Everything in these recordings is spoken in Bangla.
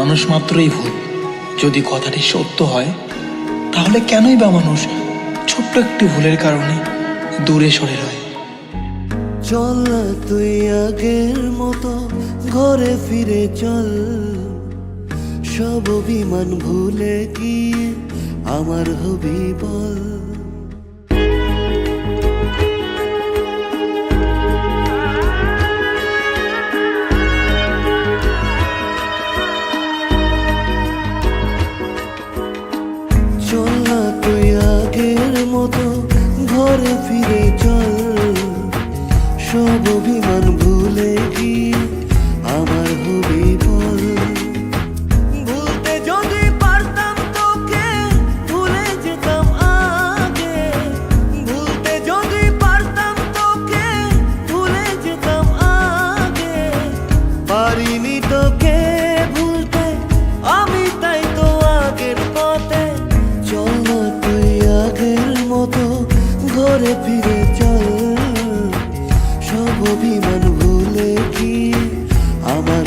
মানুষ মাত্রই ভুল যদি কথাটি সত্য হয়, তাহলে কেনই বা মানুষ ছোট্ট একটি ভুলের কারণে দূরে সরে রয়? চল তুই আগের মতো, ঘরে ফিরে চল। সব অভিমান ভুলে গিয়ে আমার হবি বল। ঘরে ফিরে চল সব অভিমান ভুলে গিয়ে। অভিমান ভুলে গিয়ে আমার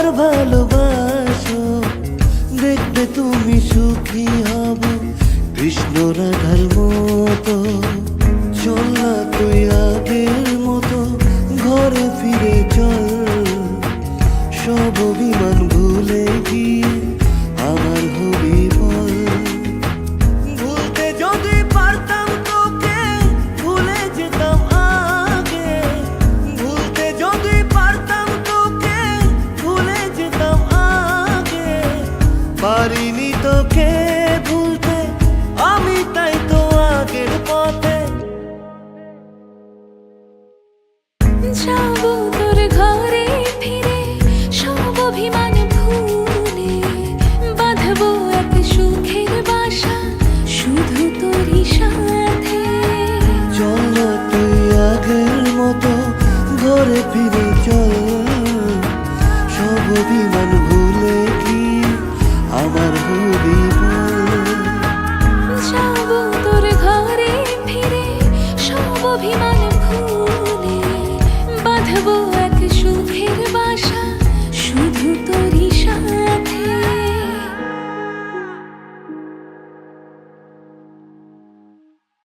আবার ভালোবাসো দেখবে তুমি সুখী হব। কৃষ্ণ রাধার মতো চল না তুই আগের অভিমান ভুলে কি আমার হবি ঘরে ফিরে, সব অভিমান ভুলে। বাঁধবো এক সুখের বাসা, শুধু তোরই সাথে।